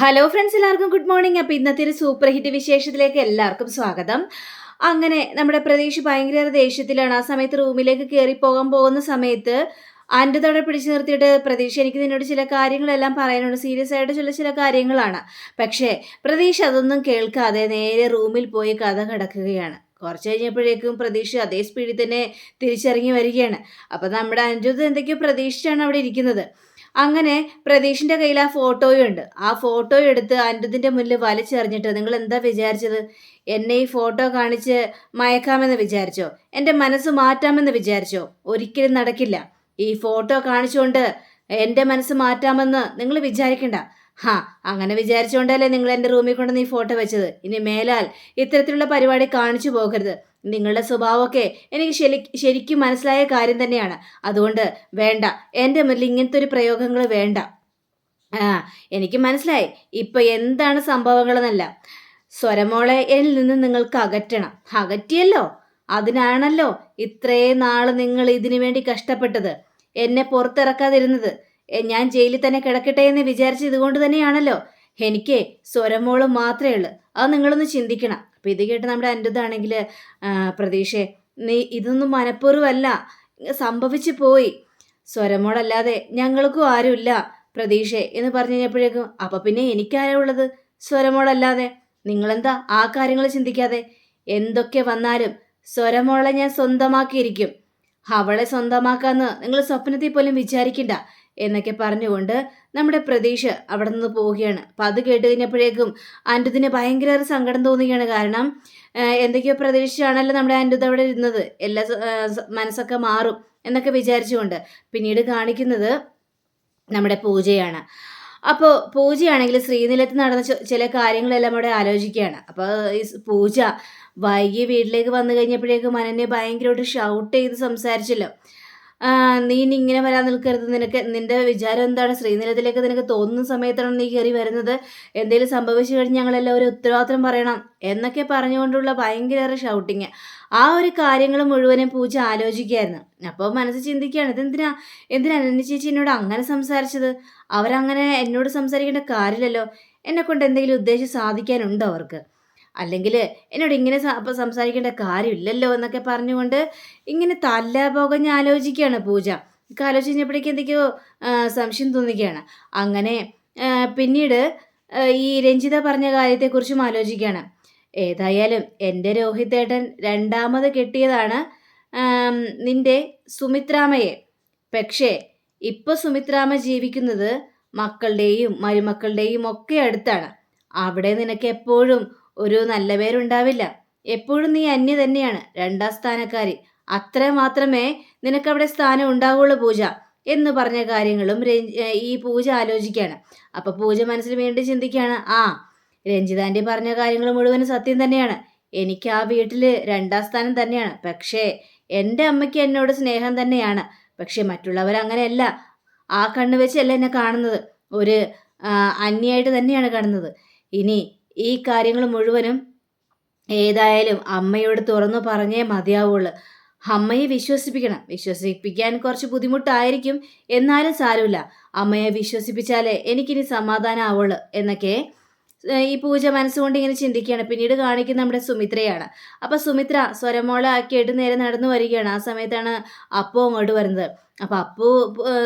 Hello friends എല്ലാവർക്കും good morning അപ്പോൾ ഇന്നത്തെ ഒരു സൂപ്പർ ഹിറ്റ് വിശേഷത്തിലേക്ക് എല്ലാവർക്കും സ്വാഗതം. അങ്ങനെ നമ്മുടെ പ്രതീക്ഷ ഭയങ്കര ദേഷ്യത്തിലാണ്. ആ സമയത്ത് റൂമിലേക്ക് കയറി പോകാൻ പോകുന്ന സമയത്ത് ആന്റെ തവണ പിടിച്ചു നിർത്തിയിട്ട് പ്രതീക്ഷ എനിക്ക് നിന്നോട് ചില കാര്യങ്ങളെല്ലാം പറയാനുണ്ട്. സീരിയസ് ആയിട്ട് ചില ചില കാര്യങ്ങളാണ്. പക്ഷേ പ്രതീക്ഷ അതൊന്നും കേൾക്കാതെ നേരെ റൂമിൽ പോയി കഥ കിടക്കുകയാണ്. കുറച്ച് കഴിഞ്ഞപ്പോഴേക്കും പ്രതീക്ഷ അതേ സ്പീഡിൽ തന്നെ തിരിച്ചിറങ്ങി വരികയാണ്. അപ്പോൾ നമ്മുടെ അനുജത് എന്തൊക്കെയോ പ്രതീക്ഷിച്ചാണ് അവിടെ ഇരിക്കുന്നത്. അങ്ങനെ പ്രതീഷിന്റെ കയ്യിൽ ആ ഫോട്ടോയും ഉണ്ട്. ആ ഫോട്ടോ എടുത്ത് അനിരുദ്ധിന്റെ മുന്നിൽ വലിച്ചെറിഞ്ഞിട്ട് നിങ്ങൾ എന്താ വിചാരിച്ചത്? എന്നെ ഈ ഫോട്ടോ കാണിച്ച് മയക്കാമെന്ന് വിചാരിച്ചോ? എന്റെ മനസ്സ് മാറ്റാമെന്ന് വിചാരിച്ചോ? ഒരിക്കലും നടക്കില്ല. ഈ ഫോട്ടോ കാണിച്ചുകൊണ്ട് എന്റെ മനസ്സ് മാറ്റാമെന്ന് നിങ്ങൾ വിചാരിക്കണ്ട. ഹാ അങ്ങനെ വിചാരിച്ചുകൊണ്ടല്ലേ നിങ്ങൾ എന്റെ റൂമിൽ കൊണ്ടുവന്ന് ഈ ഫോട്ടോ വെച്ചത്. ഇനി മേലാൽ ഇത്തരത്തിലുള്ള പരിപാടി കാണിച്ചു പോകരുത്. നിങ്ങളുടെ സ്വഭാവമൊക്കെ എനിക്ക് ശരി ശരിക്കും മനസ്സിലായ കാര്യം തന്നെയാണ്. അതുകൊണ്ട് വേണ്ട. എന്റെ മുന്നിൽ ഇങ്ങനത്തെ ഒരു പ്രയോഗങ്ങൾ വേണ്ട. ആ എനിക്ക് മനസ്സിലായി. ഇപ്പൊ എന്താണ് സംഭവങ്ങളെന്നല്ല. സ്വരമോളെ എന്നിൽ നിന്ന് നിങ്ങൾക്ക് അകറ്റണം. അകറ്റിയല്ലോ? അതിനാണല്ലോ ഇത്രയും നാൾ നിങ്ങൾ ഇതിനു വേണ്ടി കഷ്ടപ്പെട്ടത്. എന്നെ പുറത്തിറക്കാതിരുന്നത്. ഞാൻ ജയിലിൽ തന്നെ കിടക്കട്ടെ എന്ന് വിചാരിച്ചത് ഇതുകൊണ്ട് തന്നെയാണല്ലോ. എനിക്ക് സ്വരമോൾ മാത്രമേ ഉള്ളൂ. അത് നിങ്ങളൊന്ന് ചിന്തിക്കണം. അപ്പം ഇത് കേട്ട് നമ്മുടെ അനിരുദ്ധാണെങ്കിൽ പ്രതീക്ഷേ നീ ഇതൊന്നും മനഃപൂർവമല്ല സംഭവിച്ചു പോയി. സ്വരമോളല്ലാതെ ഞങ്ങൾക്കും ആരുമില്ല പ്രതീക്ഷേ എന്ന് പറഞ്ഞു കഴിഞ്ഞപ്പോഴേക്കും അപ്പം പിന്നെ എനിക്കാരാ ഉള്ളത്? സ്വരമോളല്ലാതെ നിങ്ങളെന്താ ആ കാര്യങ്ങൾ ചിന്തിക്കാതെ? എന്തൊക്കെ വന്നാലും സ്വരമോളെ ഞാൻ സ്വന്തമാക്കിയിരിക്കും. അവളെ സ്വന്തമാക്കാന്ന് നിങ്ങൾ സ്വപ്നത്തിൽ പോലും വിചാരിക്കണ്ട. എന്നൊക്കെ പറഞ്ഞുകൊണ്ട് നമ്മുടെ പ്രതീക്ഷ അവിടെ നിന്ന് പോവുകയാണ്. അപ്പം അത് കേട്ട് കഴിഞ്ഞപ്പോഴേക്കും അൻഡുദിന് ഭയങ്കര ഒരു സങ്കടം തോന്നുകയാണ്. കാരണം എന്തൊക്കെയോ പ്രതീക്ഷിച്ചാണല്ലോ നമ്മുടെ അൻഡുദ് അവിടെ ഇരുന്നത്. എല്ലാ മനസ്സൊക്കെ മാറും എന്നൊക്കെ വിചാരിച്ചുകൊണ്ട് പിന്നീട് കാണിക്കുന്നത് നമ്മുടെ പൂജയാണ്. അപ്പോൾ പൂജയാണെങ്കിൽ ശ്രീനിലത്ത് നടന്ന ചില കാര്യങ്ങളെല്ലാം അവിടെ ആലോചിക്കുകയാണ്. അപ്പോൾ ഈ പൂജ വൈകി വീട്ടിലേക്ക് വന്നു കഴിഞ്ഞപ്പോഴേക്കും മനനെ ഭയങ്കരമായിട്ട് ഷൗട്ട് ചെയ്ത് സംസാരിച്ചല്ലോ. നീ ഇങ്ങനെ വരാൻ നിൽക്കരുത്. നിനക്ക് നിന്റെ വിചാരം എന്താണ്? ശ്രീനിലത്തിലേക്ക് നിനക്ക് തോന്നുന്ന സമയത്താണ് നീ കയറി വരുന്നത്. എന്തെങ്കിലും സംഭവിച്ചു കഴിഞ്ഞ് ഞങ്ങളെല്ലാവരും ഉത്തരവാദിത്വം പറയണം എന്നൊക്കെ പറഞ്ഞുകൊണ്ടുള്ള ഭയങ്കര ഷൗട്ടിങ് ആ ഒരു കാര്യങ്ങൾ മുഴുവനും പൂജ ആലോചിക്കുകയായിരുന്നു. അപ്പോൾ മനസ്സ് ചിന്തിക്കുകയാണ് ഇതെന്തിനാ? എന്തിനാ അനന്യ ചേച്ചി എന്നോട് അങ്ങനെ സംസാരിച്ചത്? അവരങ്ങനെ എന്നോട് സംസാരിക്കേണ്ട കാര്യമില്ലല്ലോ. എന്നെ കൊണ്ട് എന്തെങ്കിലും ഉദ്ദേശം സാധിക്കാനുണ്ടോ അവർക്ക്? അല്ലെങ്കിൽ എന്നോട് ഇങ്ങനെ സംസാരിക്കേണ്ട കാര്യമില്ലല്ലോ എന്നൊക്കെ പറഞ്ഞുകൊണ്ട് ഇങ്ങനെ തല്ലാപോകഞ്ഞ് ആലോചിക്കുകയാണ് പൂജ. ഒക്കെ ആലോചിച്ച് കഴിഞ്ഞപ്പോഴേക്കും എന്തൊക്കെയോ സംശയം തോന്നിക്കുകയാണ്. അങ്ങനെ പിന്നീട് ഈ രഞ്ജിത പറഞ്ഞ കാര്യത്തെക്കുറിച്ചും ആലോചിക്കുകയാണ്. ഏതായാലും എന്റെ രോഹിതേട്ടൻ രണ്ടാമത് കെട്ടിയതാണ് നിന്റെ സുമിത്രാമയെ. പക്ഷേ ഇപ്പോൾ സുമിത്രാമ ജീവിക്കുന്നത് മക്കളുടെയും മരുമക്കളുടെയും ഒക്കെ അടുത്താണ്. അവിടെ നിനക്ക് എപ്പോഴും ഒരു നല്ല പേരുണ്ടാവില്ല. എപ്പോഴും നീ അന്യ തന്നെയാണ്. രണ്ടാം സ്ഥാനക്കാരി. അത്ര മാത്രമേ നിനക്കവിടെ സ്ഥാനം ഉണ്ടാവുള്ളൂ പൂജ എന്ന് പറഞ്ഞ കാര്യങ്ങളും ഈ പൂജ ആലോചിക്കുകയാണ് അപ്പൊ പൂജ മനസ്സിൽ വീണ്ടും ചിന്തിക്കുകയാണ് ആ രഞ്ജിതാന്റെ പറഞ്ഞ കാര്യങ്ങൾ മുഴുവനും സത്യം തന്നെയാണ്. എനിക്ക് ആ വീട്ടിൽ രണ്ടാം സ്ഥാനം തന്നെയാണ്. പക്ഷേ എന്റെ അമ്മയ്ക്ക് എന്നോട് സ്നേഹം തന്നെയാണ്. പക്ഷെ മറ്റുള്ളവർ അങ്ങനെയല്ല ആ കണ്ണ് വെച്ചല്ല എന്നെ കാണുന്നത്. ഒരു അന്യായിട്ട് തന്നെയാണ് കാണുന്നത്. ഇനി ഈ കാര്യങ്ങൾ മുഴുവനും ഏതായാലും അമ്മയോട് തുറന്നു പറഞ്ഞേ മതിയാവുള്ളൂ. അമ്മയെ വിശ്വസിപ്പിക്കണം. വിശ്വസിപ്പിക്കാൻ കുറച്ച് ബുദ്ധിമുട്ടായിരിക്കും. എന്നാലും സാരമില്ല. അമ്മയെ വിശ്വസിപ്പിച്ചാലേ എനിക്കിനി സമാധാനം ആവുള്ളൂ എന്നൊക്കെ ഈ പൂജ മനസ്സുകൊണ്ട് ഇങ്ങനെ ചിന്തിക്കുകയാണ്. പിന്നീട് കാണിക്കുന്ന നമ്മുടെ സുമിത്രയാണ്. അപ്പൊ സുമിത്ര സ്വരമോള ആക്കിയിട്ട് നേരെ നടന്നു വരികയാണ്. ആ സമയത്താണ് അപ്പു അങ്ങോട്ട് വരുന്നത്. അപ്പൊ അപ്പു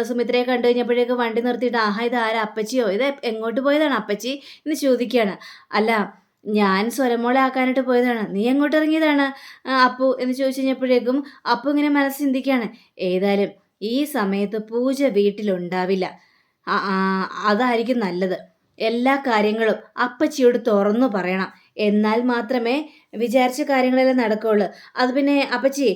സുമിത്രയെ കണ്ടു കഴിഞ്ഞപ്പോഴേക്ക് വണ്ടി നിർത്തിയിട്ട് ആഹാ ഇത് ആരാ? അപ്പച്ചിയോ? ഇത് എങ്ങോട്ട് പോയതാണ്? അപ്പച്ചി എന്ന് ചോദിക്കുകയാണ്. അല്ല ഞാൻ സ്വരമോളെ ആക്കാനായിട്ട് പോയതാണ്. നീ എങ്ങോട്ട് ഇറങ്ങിയതാണ്? അപ്പു എന്ന് ചോദിച്ചു കഴിഞ്ഞപ്പോഴേക്കും അപ്പു ഇങ്ങനെ മനസ്സ് ചിന്തിക്കുകയാണ്. ഏതായാലും ഈ സമയത്ത് പൂജ വീട്ടിലുണ്ടാവില്ല. അതായിരിക്കും നല്ലത്. എല്ലാ കാര്യങ്ങളും അപ്പച്ചിയോട് തുറന്നു പറയണം. എന്നാൽ മാത്രമേ വിചാരിച്ച കാര്യങ്ങളെല്ലാം നടക്കുകയുള്ളൂ. അത് പിന്നെ അപ്പച്ചി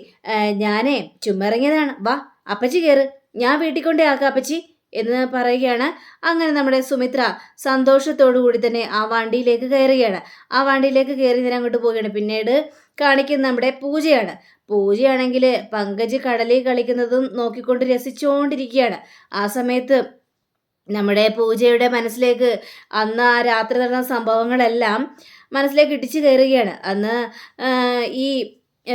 ഞാനേ ചുമ്മറങ്ങിയതാണ്. വാ അപ്പച്ചി കയറ് ഞാൻ വീട്ടിൽ കൊണ്ടേ ആക്കാം അപ്പച്ചി എന്ന് പറയുകയാണ്. അങ്ങനെ നമ്മുടെ സുമിത്ര സന്തോഷത്തോടു കൂടി തന്നെ ആ വണ്ടിയിലേക്ക് കയറുകയാണ്. ആ വണ്ടിയിലേക്ക് കയറി നേരം അങ്ങോട്ട് പോവുകയാണ്. പിന്നീട് കാണിക്കുന്ന നമ്മുടെ പൂജയാണ്. പൂജയാണെങ്കിൽ പങ്കജ് കടലിൽ കളിക്കുന്നതും നോക്കിക്കൊണ്ട് രസിച്ചുകൊണ്ടിരിക്കുകയാണ്. ആ സമയത്ത് നമ്മുടെ പൂജയുടെ മനസ്സിലേക്ക് അന്ന് ആ രാത്രി നടന്ന സംഭവങ്ങളെല്ലാം മനസ്സിലേക്ക് ഇടിച്ചു കയറുകയാണ്. അന്ന് ഈ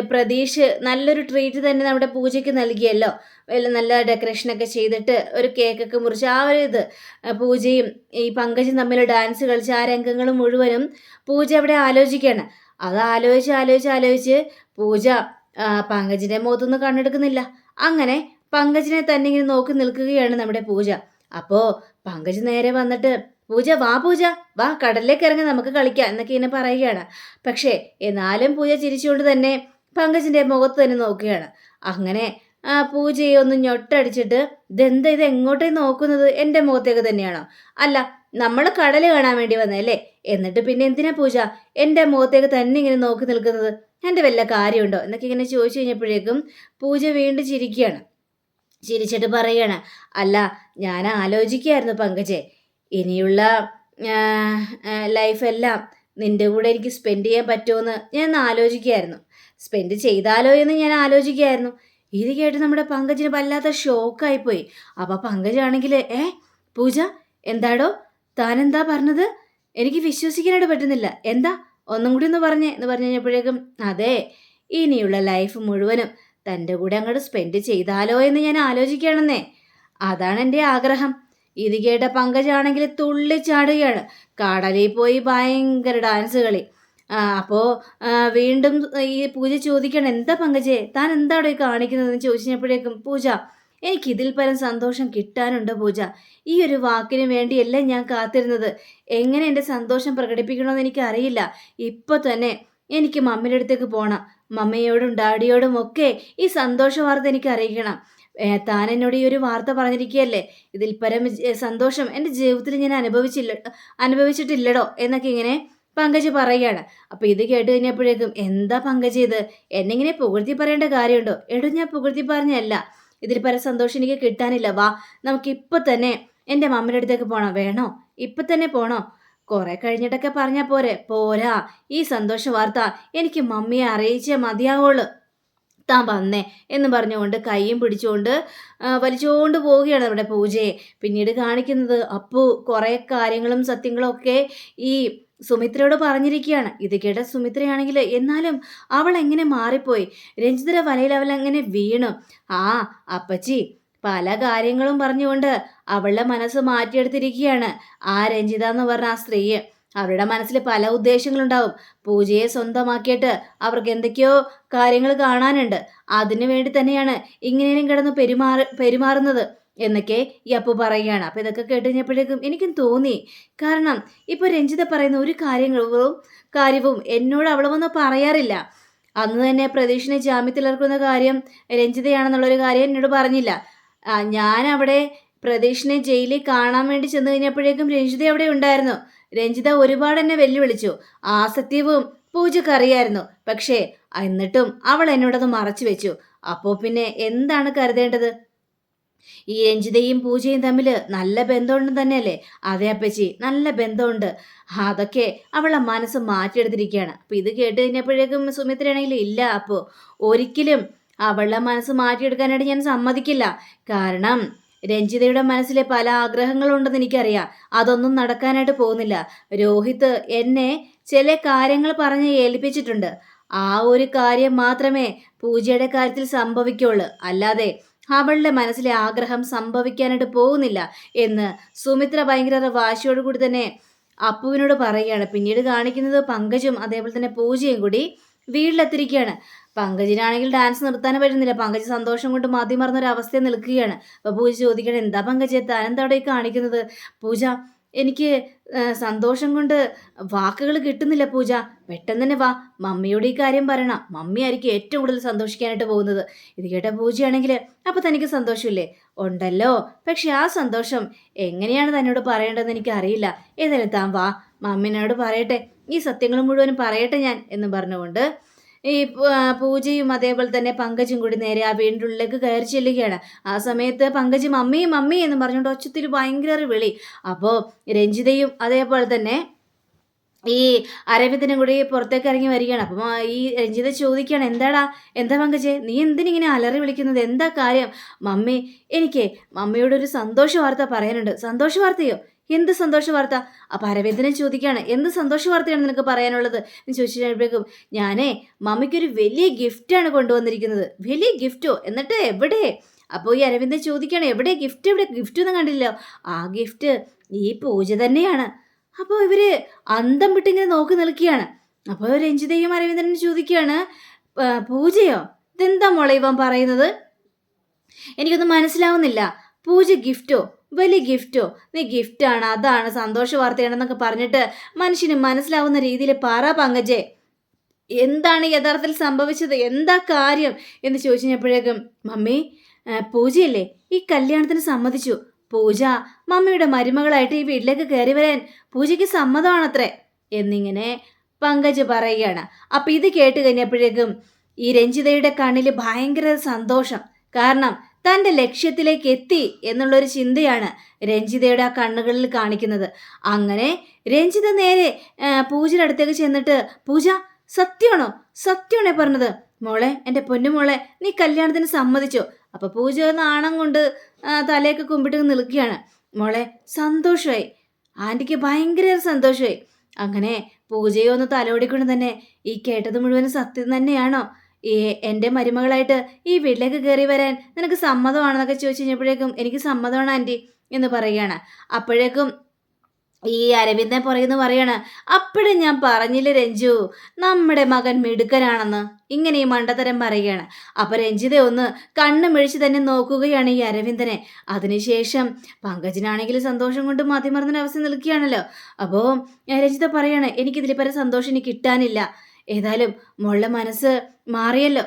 പ്രതീഷ് നല്ലൊരു ട്രീറ്റ് തന്നെ നമ്മുടെ പൂജയ്ക്ക് നൽകിയല്ലോ. നല്ല ഡെക്കറേഷനൊക്കെ ചെയ്തിട്ട് ഒരു കേക്കൊക്കെ മുറിച്ച് ആ ഒരു ഇത് പൂജയും ഈ പങ്കജും തമ്മിൽ ഡാൻസ് കളിച്ച് ആ രംഗങ്ങൾ മുഴുവനും പൂജ അവിടെ ആലോചിക്കുകയാണ്. അത് ആലോചിച്ച് ആലോചിച്ച് ആലോചിച്ച് പൂജ പങ്കജിന്റെ മുഖത്തൊന്നും കണ്ണെടുക്കുന്നില്ല. അങ്ങനെ പങ്കജിനെ തന്നെ ഇങ്ങനെ നോക്കി നിൽക്കുകയാണ് നമ്മുടെ പൂജ. അപ്പോൾ പങ്കജ് നേരെ വന്നിട്ട് പൂജ വാ പൂജ വാ കടലിലേക്ക് ഇറങ്ങി നമുക്ക് കളിക്കാം എന്നൊക്കെ ഇങ്ങനെ പറയുകയാണ്. പക്ഷേ എന്നാലും പൂജ ചിരിച്ചുകൊണ്ട് തന്നെ പങ്കജിന്റെ മുഖത്ത് തന്നെ നോക്കുകയാണ്. അങ്ങനെ ആ പൂജയെ ഒന്ന് ഞൊട്ടടിച്ചിട്ട് ഇതെന്താ ഇത് എങ്ങോട്ടേ നോക്കുന്നത്? എന്റെ മുഖത്തേക്ക് തന്നെയാണോ? അല്ല നമ്മൾ കടൽ കാണാൻ വേണ്ടി വന്നതല്ലേ? എന്നിട്ട് പിന്നെ എന്തിനാ പൂജ? എന്റെ മുഖത്തേക്ക് തന്നെ ഇങ്ങനെ നോക്കി നിൽക്കുന്നത്? എന്റെ വല്ല കാര്യമുണ്ടോ? എന്നൊക്കെ ഇങ്ങനെ ചോദിച്ചു കഴിഞ്ഞപ്പോഴേക്കും പൂജ വീണ്ടും ചിരിക്കുകയാണ്. ചിരിച്ചിട്ട് പറയാണ് അല്ല ഞാൻ ആലോചിക്കുകയായിരുന്നു പങ്കജെ. ഇനിയുള്ള ലൈഫെല്ലാം നിന്റെ കൂടെ എനിക്ക് സ്പെൻഡ് ചെയ്യാൻ പറ്റുമെന്ന് ഞാൻ ആലോചിക്കുകയായിരുന്നു. സ്പെൻഡ് ചെയ്താലോ എന്ന് ഞാൻ ആലോചിക്കുകയായിരുന്നു. ഇത് കേട്ട് നമ്മുടെ പങ്കജിന് വല്ലാത്ത ഷോക്കായിപ്പോയി അപ്പോൾ പങ്കജാണെങ്കിൽ ഏ പൂജ എന്താടോ? താനെന്താ പറഞ്ഞത്? എനിക്ക് വിശ്വസിക്കാനായിട്ട് പറ്റുന്നില്ല. എന്താ? ഒന്നും കൂടി ഒന്ന് പറഞ്ഞേ. എന്ന് പറഞ്ഞു കഴിഞ്ഞപ്പോഴേക്കും അതെ ഇനിയുള്ള ലൈഫ് മുഴുവനും തന്റെ കൂടെ അങ്ങോട്ട് സ്പെൻഡ് ചെയ്താലോ എന്ന് ഞാൻ ആലോചിക്കണമെന്നേ അതാണ് എന്റെ ആഗ്രഹം. ഇത് കേട്ട പങ്കജാണെങ്കിൽ തുള്ളിച്ചാടുകയാണ് കടലിൽ പോയി ഭയങ്കര ഡാൻസ് കളി. അപ്പോൾ വീണ്ടും ഈ പൂജ ചോദിക്കണം എന്താ പങ്കജേ? താൻ എന്താടോ ഈ കാണിക്കുന്നതെന്ന് ചോദിച്ചപ്പോഴേക്കും പൂജ എനിക്ക് ഇതിൽ പരം സന്തോഷം കിട്ടാനുണ്ട് പൂജ. ഈ ഒരു വാക്കിന് വേണ്ടിയല്ല ഞാൻ കാത്തിരുന്നത്. എങ്ങനെ എന്റെ സന്തോഷം പ്രകടിപ്പിക്കണമെന്ന് എനിക്കറിയില്ല. ഇപ്പോൾ തന്നെ എനിക്ക് മമ്മിയുടെ അടുത്തേക്ക് പോകണം മമ്മയോടും ഡാഡിയോടും ഒക്കെ ഈ സന്തോഷ വാർത്ത എനിക്ക് അറിയിക്കണം. താൻ എന്നോട് ഈ ഒരു വാർത്ത പറഞ്ഞിരിക്കുകയല്ലേ? ഇതിൽ പരം സന്തോഷം എന്റെ ജീവിതത്തിൽ ഞാൻ അനുഭവിച്ചില്ല അനുഭവിച്ചിട്ടില്ലടോ എന്നൊക്കെ ഇങ്ങനെ പങ്കജ് പറയുകയാണ്. അപ്പോൾ ഇത് കേട്ട് കഴിഞ്ഞപ്പോഴേക്കും എന്താ പങ്കജ് ഇത്? എന്നെങ്ങനെ പുകഴ്ത്തി പറയേണ്ട കാര്യമുണ്ടോ? എടോ ഞാൻ പുകഴ്ത്തി പറഞ്ഞല്ല ഇതിൽ പരം സന്തോഷം എനിക്ക് കിട്ടാനില്ല. വാ നമുക്കിപ്പോൾ തന്നെ എന്റെ മമ്മിയുടെ അടുത്തേക്ക് പോകണം വേണോ? ഇപ്പം തന്നെ പോണോ? കുറെ കഴിഞ്ഞിട്ടൊക്കെ പറഞ്ഞാൽ പോരെ. പോരാ. ഈ സന്തോഷ വാർത്ത എനിക്ക് മമ്മിയെ അറിയിച്ചേ മതിയാവുള്ളൂ. താൻ വന്നേ എന്ന് പറഞ്ഞുകൊണ്ട് കൈയും പിടിച്ചുകൊണ്ട് വലിച്ചുകൊണ്ട് പോവുകയാണ് നമ്മുടെ പൂജയെ. പിന്നീട് കാണിക്കുന്നത് അപ്പു കുറേ കാര്യങ്ങളും സത്യങ്ങളും ഒക്കെ ഈ സുമിത്രയോട് പറഞ്ഞിരിക്കുകയാണ്. ഇത് കേട്ട സുമിത്രയാണെങ്കിൽ എന്നാലും അവൾ എങ്ങനെ മാറിപ്പോയി? രഞ്ജിതരെ വലയിൽ അവൾ എങ്ങനെ വീണു? ആ അപ്പച്ചി പല കാര്യങ്ങളും പറഞ്ഞുകൊണ്ട് അവളുടെ മനസ്സ് മാറ്റിയെടുത്തിരിക്കുകയാണ്. ആ രഞ്ജിത എന്ന് പറഞ്ഞ ആ സ്ത്രീയെ അവരുടെ മനസ്സിൽ പല ഉദ്ദേശങ്ങളുണ്ടാവും. പൂജയെ സ്വന്തമാക്കിയിട്ട് അവർക്ക് എന്തൊക്കെയോ കാര്യങ്ങൾ കാണാനുണ്ട്. അതിനു വേണ്ടി തന്നെയാണ് ഇങ്ങനെയും കിടന്ന് പെരുമാറ പെരുമാറുന്നത് എന്നൊക്കെ ഈ അപ്പു പറയുകയാണ്. അപ്പോൾ ഇതൊക്കെ കേട്ട് കഴിഞ്ഞപ്പോഴേക്കും എനിക്കും തോന്നി. കാരണം ഇപ്പോൾ രഞ്ജിത പറയുന്ന ഒരു കാര്യങ്ങളും കാര്യവും എന്നോട് അവൾ വന്ന് പറയാറില്ല. അന്ന് തന്നെ പ്രതീക്ഷിനെ ജാമ്യത്തിലിറക്കുന്ന കാര്യം രഞ്ജിതയാണെന്നുള്ളൊരു കാര്യം എന്നോട് പറഞ്ഞില്ല. ഞാൻ അവിടെ പ്രതീക്ഷിനെ ജയിലിൽ കാണാൻ വേണ്ടി ചെന്ന് കഴിഞ്ഞപ്പോഴേക്കും രഞ്ജിത അവിടെ ഉണ്ടായിരുന്നു. രഞ്ജിത ഒരുപാട് എന്നെ വെല്ലുവിളിച്ചു. ആ സത്യവും പൂജക്ക് അറിയായിരുന്നു. പക്ഷേ എന്നിട്ടും അവൾ എന്നോടത് മറച്ചു വെച്ചു. അപ്പോൾ പിന്നെ എന്താണ് കരുതേണ്ടത്? ഈ രഞ്ജിതയും പൂജയും തമ്മിൽ നല്ല ബന്ധമുണ്ട് തന്നെയല്ലേ? അതെ അപ്പച്ചി നല്ല ബന്ധമുണ്ട്. അതൊക്കെ അവളെ മനസ്സ് മാറ്റിയെടുത്തിരിക്കുകയാണ്. അപ്പം ഇത് കേട്ട് കഴിഞ്ഞപ്പോഴേക്കും സുമിത്രയാണെങ്കിൽ ഇല്ല അപ്പോൾ ഒരിക്കലും അവളുടെ മനസ്സ് മാറ്റിയെടുക്കാനായിട്ട് ഞാൻ സമ്മതിക്കില്ല. കാരണം രഞ്ജിതയുടെ മനസ്സിലെ പല ആഗ്രഹങ്ങളുണ്ടെന്ന് എനിക്കറിയാം. അതൊന്നും നടക്കാനായിട്ട് പോകുന്നില്ല. രോഹിത് എന്നെ ചില കാര്യങ്ങൾ പറഞ്ഞ് ഏൽപ്പിച്ചിട്ടുണ്ട്. ആ ഒരു കാര്യം മാത്രമേ പൂജയുടെ കാര്യത്തിൽ സംഭവിക്കുള്ളൂ. അല്ലാതെ അവളുടെ മനസ്സിലെ ആഗ്രഹം സംഭവിക്കാനായിട്ട് പോകുന്നില്ല എന്ന് സുമിത്ര ഭയങ്കര വാശിയോട് കൂടി തന്നെ അപ്പുവിനോട് പറയുകയാണ്. പിന്നീട് കാണിക്കുന്നത് പങ്കജും അതേപോലെ തന്നെ പൂജയും കൂടി വീട്ടിലെത്തിരിക്കുകയാണ് പങ്കജിനാണെങ്കിൽ ഡാൻസ് നിർത്താനും പറ്റുന്നില്ല. പങ്കജ് സന്തോഷം കൊണ്ട് മതി മറന്നൊരു അവസ്ഥയിൽ നിൽക്കുകയാണ്. അപ്പോൾ പൂജ ചോദിക്കണം എന്താ പങ്കജ്? താൻ എന്താ അവിടെ കാണിക്കുന്നത്? പൂജ എനിക്ക് സന്തോഷം കൊണ്ട് വാക്കുകൾ കിട്ടുന്നില്ല പൂജ. പെട്ടെന്ന് തന്നെ വാ. മമ്മിയോട് ഈ കാര്യം പറയണം. മമ്മി ആയിരിക്കും ഏറ്റവും കൂടുതൽ സന്തോഷിക്കാനായിട്ട് പോകുന്നത്. ഇത് കേട്ട പൂജയാണെങ്കിൽ അപ്പോൾ തനിക്ക് സന്തോഷമില്ലേ? ഉണ്ടല്ലോ. പക്ഷെ ആ സന്തോഷം എങ്ങനെയാണ് തന്നോട് പറയേണ്ടതെന്ന് എനിക്ക് അറിയില്ല ഏതായാലും താൻ വാ. മമ്മിനോട് പറയട്ടെ. ഈ സത്യങ്ങൾ മുഴുവനും പറയട്ടെ ഞാൻ എന്ന് പറഞ്ഞുകൊണ്ട് ഈ പൂജയും അതേപോലെ തന്നെ പങ്കജും കൂടി നേരെ ആ വീടിന്റെ ഉള്ളിലേക്ക് കയറി ചെല്ലുകയാണ്. ആ സമയത്ത് പങ്കജ് മമ്മി മമ്മി എന്ന് പറഞ്ഞുകൊണ്ട് ഒച്ചത്തിൽ ഭയങ്കര വിളി. അപ്പോൾ രഞ്ജിതയും അതേപോലെ തന്നെ ഈ അരവിന്ദനും കൂടി പുറത്തേക്ക് ഇറങ്ങി വരികയാണ്. അപ്പം ഈ രഞ്ജിത ചോദിക്കുകയാണ് എന്താടാ എന്താ പങ്കജ്? നീ എന്തിനിങ്ങനെ അലറി വിളിക്കുന്നത്? എന്താ കാര്യം? മമ്മി എനിക്ക് മമ്മിയോടൊരു സന്തോഷ വാർത്ത പറയാനുണ്ട്. സന്തോഷ വാർത്തയോ? എന്ത് സന്തോഷ വാർത്ത? ആ അരവിന്ദനെ ചോദിക്കുകയാണ് എന്ത് സന്തോഷ വാർത്തയാണ് നിനക്ക് പറയാനുള്ളത്? എന്ന് ചോദിച്ചു കഴിയുമ്പോഴേക്കും ഞാനേ മമ്മിക്കൊരു വലിയ ഗിഫ്റ്റാണ് കൊണ്ടുവന്നിരിക്കുന്നത്. വലിയ ഗിഫ്റ്റോ എന്നിട്ട് എവിടെ? അപ്പോൾ ഈ അരവിന്ദൻ ചോദിക്കുകയാണ് എവിടെ ഗിഫ്റ്റ് എവിടെ ഗിഫ്റ്റ് ഒന്നും കണ്ടില്ലല്ലോ. ആ ഗിഫ്റ്റ് ഈ പൂജ തന്നെയാണ്. അപ്പോൾ ഇവർ അന്തം വിട്ടിങ്ങനെ നോക്കി നിൽക്കുകയാണ്. അപ്പോൾ രഞ്ജിതയും അരവിന്ദനും ചോദിക്കുകയാണ് പൂജയോ? ഇതെന്താ മോളെ പറയുന്നത്? എനിക്കൊന്നും മനസ്സിലാവുന്നില്ല. പൂജ ഗിഫ്റ്റോ വലിയ ഗിഫ്റ്റോ? നീ ഗിഫ്റ്റാണ്. അതാണ് സന്തോഷ വാർത്തയാണെന്നൊക്കെ പറഞ്ഞിട്ട് മനുഷ്യന് മനസ്സിലാവുന്ന രീതിയിൽ പാറ പങ്കജേ. എന്താണ് യഥാർത്ഥത്തിൽ സംഭവിച്ചത്? എന്താ കാര്യം? എന്ന് ചോദിച്ചു കഴിഞ്ഞപ്പോഴേക്കും മമ്മി പൂജയല്ലേ? ഈ കല്യാണത്തിന് സമ്മതിച്ചു. പൂജ മമ്മിയുടെ മരുമകളായിട്ട് ഈ വീട്ടിലേക്ക് കയറി വരാൻ പൂജയ്ക്ക് സമ്മതമാണത്രേ. എന്നിങ്ങനെ പങ്കജ് പറയുകയാണ്. അപ്പം ഇത് കേട്ട് കഴിഞ്ഞപ്പോഴേക്കും ഈ രഞ്ജിതയുടെ കണ്ണിൽ ഭയങ്കര സന്തോഷം. കാരണം തന്റെ ലക്ഷ്യത്തിലേക്ക് എത്തി എന്നുള്ളൊരു ചിന്തയാണ് രഞ്ജിതയുടെ ആ കണ്ണുകളിൽ കാണിക്കുന്നത്. അങ്ങനെ രഞ്ജിത നേരെ പൂജയുടെ അടുത്തേക്ക് ചെന്നിട്ട് പൂജ സത്യമാണോ? സത്യമാണേ പറഞ്ഞത്. മോളെ എന്റെ പൊന്നുമോളെ നീ കല്യാണത്തിന് സമ്മതിച്ചോ? അപ്പൊ പൂജ നാണം കൊണ്ട് തലയൊക്കെ കുമ്പിട്ട് നിൽക്കുകയാണ്. മോളെ സന്തോഷമായി ആന്റിക്ക് ഭയങ്കര സന്തോഷമായി അങ്ങനെ പൂജയെ ഒന്ന് തലോടിക്കൊണ്ട് തന്നെ ഈ കേട്ടത് മുഴുവൻ സത്യം തന്നെയാണോ? ഈ എന്റെ മരുമകളായിട്ട് ഈ വീട്ടിലേക്ക് കയറി വരാൻ നിനക്ക് സമ്മതമാണെന്നൊക്കെ ചോദിച്ചു കഴിഞ്ഞപ്പോഴേക്കും എനിക്ക് സമ്മതമാണ് ആന്റി എന്ന് പറയുകയാണ്. അപ്പോഴേക്കും ഈ അരവിന്ദൻ പറയുന്നു പറയാണ് അപ്പോഴും ഞാൻ പറഞ്ഞില്ലേ രഞ്ജു നമ്മുടെ മകൻ മിടുക്കനാണെന്ന്? ഇങ്ങനെ ഈ മണ്ടത്തരം പറയുകയാണ്. അപ്പൊ രഞ്ജിത ഒന്ന് കണ്ണ് മിഴിച്ച് തന്നെ നോക്കുകയാണ് ഈ അരവിന്ദനെ. അതിനുശേഷം പങ്കജിനാണെങ്കിൽ സന്തോഷം കൊണ്ട് മതിമറന്ന അവസ്ഥ നിൽക്കുകയാണല്ലോ. അപ്പോൾ രഞ്ജിത പറയാണ് എനിക്കിതിൽ പരം സന്തോഷം എനിക്ക് കിട്ടാനില്ല. ഏതായാലും മോളുടെ മനസ്സ് മാറിയല്ലോ.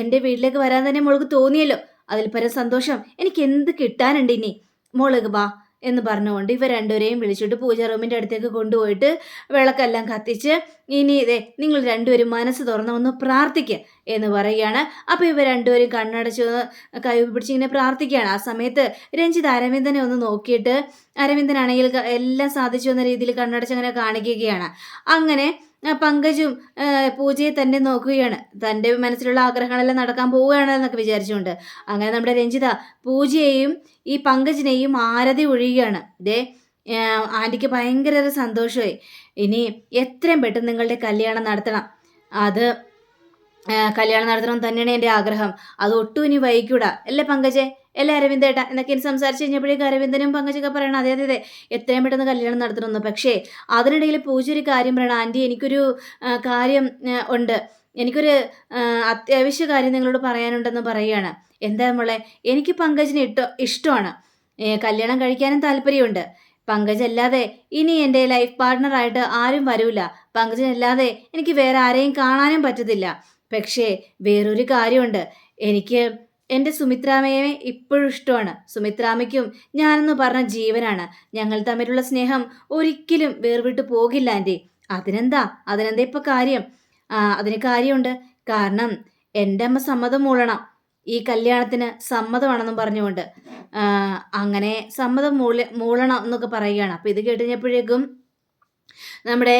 എന്റെ വീട്ടിലേക്ക് വരാൻ തന്നെ മോൾക്ക് തോന്നിയല്ലോ. അതിൽ പരം സന്തോഷം എനിക്ക് എന്ത് കിട്ടാനുണ്ട് ഇനി? മോളേക്ക് വാ എന്ന് പറഞ്ഞുകൊണ്ട് ഇവ രണ്ടുപേരെയും വിളിച്ചിട്ട് പൂജ റൂമിന്റെ അടുത്തേക്ക് കൊണ്ടുപോയിട്ട് വിളക്കെല്ലാം കത്തിച്ച് ഇനി ഇതേ നിങ്ങൾ രണ്ടുപേരും മനസ്സ് തുറന്ന് ഒന്ന് പ്രാർത്ഥിക്കുക എന്ന് പറയുകയാണ്. അപ്പോൾ ഇവ രണ്ടുപേരും കണ്ണടച്ച് കൈ പിടിച്ച് ഇങ്ങനെ പ്രാർത്ഥിക്കുകയാണ്. ആ സമയത്ത് രഞ്ജിത് അരവിന്ദനെ ഒന്ന് നോക്കിയിട്ട് അരവിന്ദനാണെങ്കിൽ എല്ലാം സാധിച്ചു എന്ന രീതിയിൽ കണ്ണടച്ച് അങ്ങനെ കാണിക്കുകയാണ്. അങ്ങനെ പങ്കജും പൂജയെ തന്നെ നോക്കുകയാണ്. തന്റെ മനസ്സിലുള്ള ആഗ്രഹങ്ങളെല്ലാം നടക്കാൻ പോവുകയാണ് എന്നൊക്കെ വിചാരിച്ചുകൊണ്ട്. അങ്ങനെ നമ്മുടെ രഞ്ജിത പൂജയെയും ഈ പങ്കജിനെയും ആരതി ഒഴിയുകയാണ്. ദേ ആന്റിക്ക് ഭയങ്കര സന്തോഷമായി. ഇനി എത്രയും പെട്ടെന്ന് നിങ്ങളുടെ കല്യാണം നടത്തണം. അത് കല്യാണം നടത്തണം തന്നെയാണ് എന്റെ ആഗ്രഹം. അത് ഒട്ടും ഇനി വൈകൂടാ അല്ലേ പങ്കജെ? അല്ലേ അരവിന്ദേട്ട? എന്നൊക്കെ ഇനി സംസാരിച്ച് കഴിഞ്ഞപ്പോഴേക്കും അരവിന്ദനും പങ്കജൊക്കെ പറയണം. അതെ അതെ അതെ. എത്രയും പെട്ടെന്ന് കല്യാണം നടത്തണമെന്ന്. പക്ഷേ അതിനിടയിൽ പൂജ ഒരു കാര്യം പറയണം. ആന്റി എനിക്കൊരു കാര്യം ഉണ്ട്. എനിക്കൊരു അത്യാവശ്യ കാര്യം നിങ്ങളോട് പറയാനുണ്ടെന്ന് പറയുകയാണ്. എന്താ മോളെ? എനിക്ക് പങ്കജിനെ ഇട്ടോ ഇഷ്ടമാണ്. കല്യാണം കഴിക്കാനും താല്പര്യമുണ്ട്. പങ്കജ് അല്ലാതെ ഇനി എന്റെ ലൈഫ് പാർട്ട്ണറായിട്ട് ആരും വരൂല. പങ്കജനല്ലാതെ എനിക്ക് വേറെ ആരെയും കാണാനും പറ്റത്തില്ല. പക്ഷേ വേറൊരു കാര്യമുണ്ട്. എനിക്ക് എന്റെ സുമിത്രാമയെ ഇപ്പോഴും ഇഷ്ടമാണ്. സുമിത്രാമയ്ക്കും ഞാനെന്ന് പറഞ്ഞ ജീവനാണ്. ഞങ്ങൾ തമ്മിലുള്ള സ്നേഹം ഒരിക്കലും വേർവിട്ട് പോകില്ല ആന്റി അതിനെന്താ? അതിനെന്താ ഇപ്പം കാര്യം? അതിന് കാര്യമുണ്ട്. കാരണം എന്റെ അമ്മ സമ്മതം മൂളണം ഈ കല്യാണത്തിന് സമ്മതമാണെന്നും പറഞ്ഞുകൊണ്ട്. അങ്ങനെ സമ്മതം മൂള മൂളണം എന്നൊക്കെ പറയുകയാണ്. അപ്പോൾ ഇത് കേട്ട് കഴിഞ്ഞപ്പോഴേക്കും നമ്മുടെ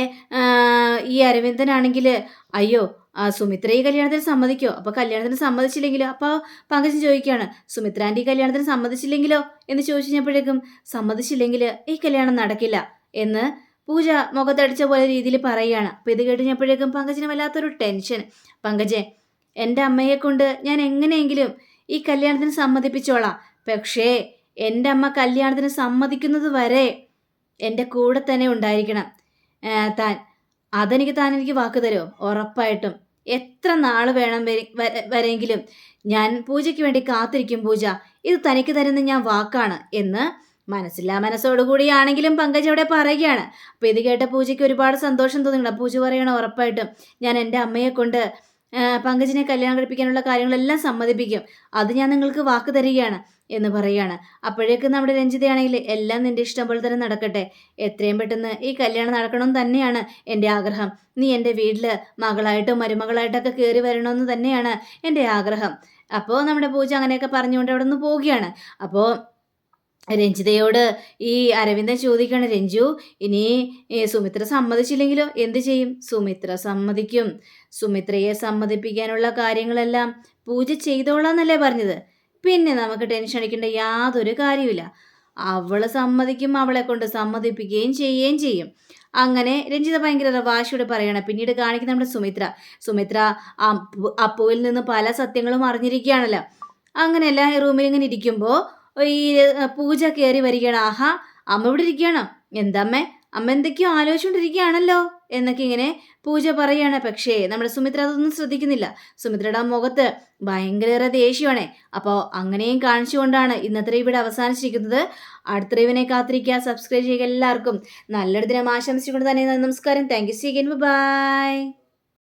ഈ അരവിന്ദനാണെങ്കിൽ അയ്യോ ആ സുമിത്ര ഈ കല്യാണത്തിന് സമ്മതിക്കോ? അപ്പോൾ കല്യാണത്തിന് സമ്മതിച്ചില്ലെങ്കിലോ? അപ്പോൾ പങ്കജൻ ചോദിക്കുകയാണ് സുമിത്ര ഈ കല്യാണത്തിന് സമ്മതിച്ചില്ലെങ്കിലോ? എന്ന് ചോദിച്ചു കഴിഞ്ഞപ്പോഴേക്കും സമ്മതിച്ചില്ലെങ്കിൽ ഈ കല്യാണം നടക്കില്ല എന്ന് പൂജ മുഖത്തടിച്ച പോലെ രീതിയിൽ പറയുകയാണ്. അപ്പോൾ ഇത് കേട്ട് കഴിഞ്ഞപ്പോഴേക്കും പങ്കജിന് വല്ലാത്തൊരു ടെൻഷൻ. പങ്കജെ എന്റെ അമ്മയെ കൊണ്ട് ഞാൻ എങ്ങനെയെങ്കിലും ഈ കല്യാണത്തിന് സമ്മതിപ്പിച്ചോളാം. പക്ഷേ എന്റെ അമ്മ കല്യാണത്തിന് സമ്മതിക്കുന്നത് വരെ എന്റെ കൂടെ തന്നെ ഉണ്ടായിരിക്കണം. താൻ അതെനിക്ക് താൻ എനിക്ക് വാക്ക് തരുമോ? ഉറപ്പായിട്ടും. എത്ര നാൾ വേണം വരെ- വരെ- ഞാൻ പൂജയ്ക്ക് വേണ്ടി കാത്തിരിക്കും പൂജ. ഇത് തനിക്ക് തരുന്ന ഞാൻ വാക്കാണ് എന്ന് മനസ്സില്ലാ മനസ്സോടുകൂടിയാണെങ്കിലും പങ്കജ് അവിടെ പറയുകയാണ്. അപ്പോൾ ഇത് കേട്ട പൂജയ്ക്ക് ഒരുപാട് സന്തോഷം തോന്നുന്നുണ്ട് പൂജ പറയണം ഉറപ്പായിട്ടും ഞാൻ എന്റെ അമ്മയെ കൊണ്ട് പങ്കജിനെ കല്യാണം കഴിപ്പിക്കാനുള്ള കാര്യങ്ങളെല്ലാം സമ്മതിപ്പിക്കും. അത് ഞാൻ നിങ്ങൾക്ക് വാക്ക് തരികയാണ്. എന്ന് പറയുകയാണ്. അപ്പോഴേക്ക് നമ്മുടെ രഞ്ജിതയാണെങ്കിൽ എല്ലാം നിന്റെ ഇഷ്ടം പോലെ തന്നെ നടക്കട്ടെ. എത്രയും പെട്ടെന്ന് ഈ കല്യാണം നടക്കണം തന്നെയാണ് എന്റെ ആഗ്രഹം. നീ എന്റെ വീട്ടിൽ മകളായിട്ടോ മരുമകളായിട്ടൊക്കെ കയറി വരണമെന്ന് തന്നെയാണ് എന്റെ ആഗ്രഹം. അപ്പോൾ നമ്മുടെ പൂജ അങ്ങനെയൊക്കെ പറഞ്ഞുകൊണ്ട് അവിടെ നിന്ന് പോവുകയാണ്. അപ്പോൾ രഞ്ജിതയോട് ഈ അരവിന്ദൻ ചോദിക്കുകയാണ് രഞ്ജു ഇനി സുമിത്ര സമ്മതിച്ചില്ലെങ്കിലോ? എന്ത് ചെയ്യും? സുമിത്ര സമ്മതിക്കും. സുമിത്രയെ സമ്മതിപ്പിക്കാനുള്ള കാര്യങ്ങളെല്ലാം പൂജ ചെയ്തോളാന്നല്ലേ പറഞ്ഞത്? പിന്നെ നമുക്ക് ടെൻഷൻ അടിക്കേണ്ട യാതൊരു കാര്യമില്ല അവൾ സമ്മതിക്കും അവളെ കൊണ്ട് സമ്മതിപ്പിക്കുകയും ചെയ്യുകയും ചെയ്യും. അങ്ങനെ രഞ്ജിത ഭയങ്കര വാശിയോട് പറയണം പിന്നീട് കാണിക്കുന്ന നമ്മുടെ സുമിത്ര. സുമിത്ര അപ്പുവിൽ നിന്ന് പല സത്യങ്ങളും അറിഞ്ഞിരിക്കുകയാണല്ലോ. അങ്ങനെ എല്ലാ റൂമിൽ ഇങ്ങനെ ഇരിക്കുമ്പോൾ ഈ പൂജ കയറി വരികയാണ്. ആഹാ അമ്മ ഇവിടെ എന്താ എന്താമ്മേ അമ്മ എന്തൊക്കെയോ ആലോചിച്ചുകൊണ്ടിരിക്കുകയാണല്ലോ എന്നൊക്കെ ഇങ്ങനെ പൂജ പറയാണ്. പക്ഷേ നമ്മുടെ സുമിത്ര അതൊന്നും ശ്രദ്ധിക്കുന്നില്ല. സുമിത്രയുടെ മുഖത്ത് ഭയങ്കര ദേഷ്യമാണ്. അപ്പോൾ അങ്ങനെയും കാണിച്ചുകൊണ്ടാണ് ഇന്നത്തെ ഇവിടെ അവസാനിച്ചിരിക്കുന്നത്. അടുത്ത ഇവനെ കാത്തിരിക്കുക. സബ്സ്ക്രൈബ് ചെയ്യുക എല്ലാവർക്കും. നല്ലൊരു ദിനം ആശംസിച്ചുകൊണ്ട് തന്നെ നമസ്കാരം. Thank you C by